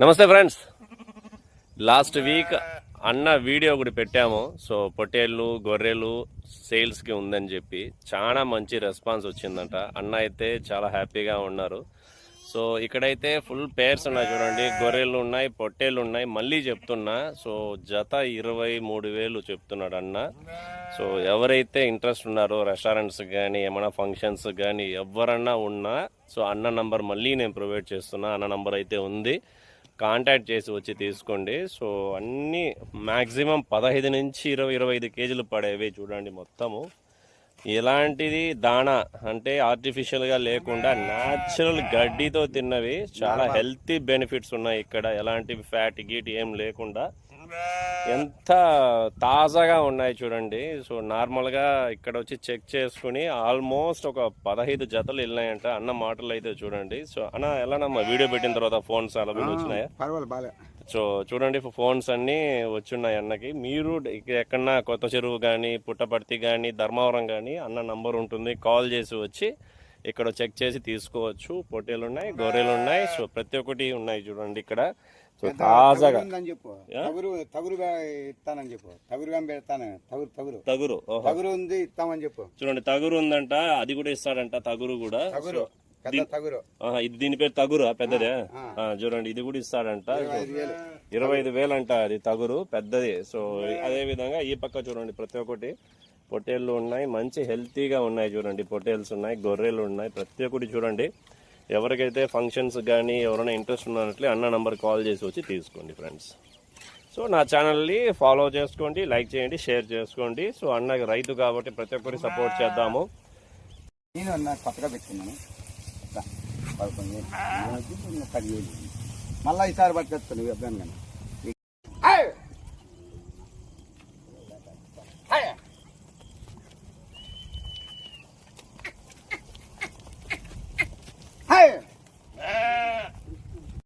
నమస్తే friends. Last week అన్న video ఒకటి పెట్టాము. సో పొట్టేళ్ళు గొర్రెలు సేల్స్కి ఉందని చెప్పి చాలా మంచి రెస్పాన్స్ వచ్చిందంట. అన్న అయితే చాలా హ్యాపీగా ఉన్నారు. సో ఇక్కడైతే ఫుల్ పేర్స్ ఉన్నాయి చూడండి. గొర్రెలు ఉన్నాయి పొట్టేళ్ళు ఉన్నాయి మళ్ళీ చెప్తున్నా. సో జత ఇరవై మూడు వేలు చెప్తున్నాడు అన్న. సో ఎవరైతే ఇంట్రెస్ట్ ఉన్నారో రెస్టారెంట్స్ కానీ ఏమైనా ఫంక్షన్స్ కానీ ఎవరన్నా ఉన్నా సో అన్న నంబర్ మళ్ళీ నేను ప్రొవైడ్ చేస్తున్నా. అన్న నంబర్ అయితే ఉంది. కాంటాక్ట్ చేసి వచ్చి తీసుకోండి. సో అన్నీ మ్యాక్సిమం పదహైదు నుంచి ఇరవై ఇరవై ఐదు కేజీలు పడేవి చూడండి మొత్తము. ఎలాంటిది దాణా అంటే ఆర్టిఫిషియల్గా లేకుండా న్యాచురల్ గడ్డితో తిన్నవి చాలా హెల్తీ బెనిఫిట్స్ ఉన్నాయి ఇక్కడ. ఎలాంటి ఫ్యాట్ గీట్ ఏం లేకుండా ఎంత తాజాగా ఉన్నాయి చూడండి. సో నార్మల్గా ఇక్కడ వచ్చి చెక్ చేసుకుని ఆల్మోస్ట్ ఒక పదహైదు జతలు వెళ్ళినాయంట అన్న మాటలు అయితే చూడండి. సో అన్న ఎలానమ్మా వీడియో పెట్టిన తర్వాత ఫోన్స్ అలా కూడా వచ్చినాయా సో చూడండి ఫోన్స్ అన్నీ వచ్చున్నాయి అన్నకి. మీరు ఎక్కడన్నా కొత్త చెరువు కానీ పుట్టపర్తి కానీ ధర్మవరం కానీ అన్న నంబర్ ఉంటుంది. కాల్ చేసి వచ్చి ఇక్కడ చెక్ చేసి తీసుకోవచ్చు. పొట్టేలు ఉన్నాయి గొర్రెలు ఉన్నాయి సో ప్రతి ఒక్కటి ఉన్నాయి చూడండి ఇక్కడ. సో తాజాగా తగురు తగురుగా ఇస్తానని చెప్పు. పెడతాను. తగురు తగురు. తగురు. తగురు ఉంది ఇస్తామని చెప్పు. చూడండి తగురు ఉందంట అది కూడా ఇస్తాడంట తగురు కూడా. తగురు తగురు. ఇది దీని పేరు తగురు పెద్దదే? ఆ, చూడండి ఇది కూడా ఇస్తాడంట. ఇరవై ఐదు వేలు అంట అది తగురు పెద్దది. సో అదే విధంగా ఈ పక్క చూడండి ప్రతి ఒక్కటి. పొట్టేళ్ళు ఉన్నాయి. మంచి హెల్తీగా ఉన్నాయి చూడండి. పొట్టేల్స్ ఉన్నాయి గొర్రెలు ఉన్నాయి. ప్రతి ఒక్కటి చూడండి. ఎవరికైతే ఫంక్షన్స్ కానీ ఎవరైనా ఇంట్రెస్ట్ ఉన్నట్లే అన్న నంబర్ కాల్ చేసి వచ్చి తీసుకోండి ఫ్రెండ్స్ సో నా ఛానల్ని ఫాలో చేసుకోండి లైక్ చేయండి షేర్ చేసుకోండి. సో అన్న రైతు కాబట్టి ప్రతి ఒక్కరికి సపోర్ట్ చేద్దాము. నేను అన్న కొత్తగా పెట్టుకున్నాను. పదకొండు మళ్ళీ ఈసారి పట్టుకొస్తాను అబ్బాయి కానీ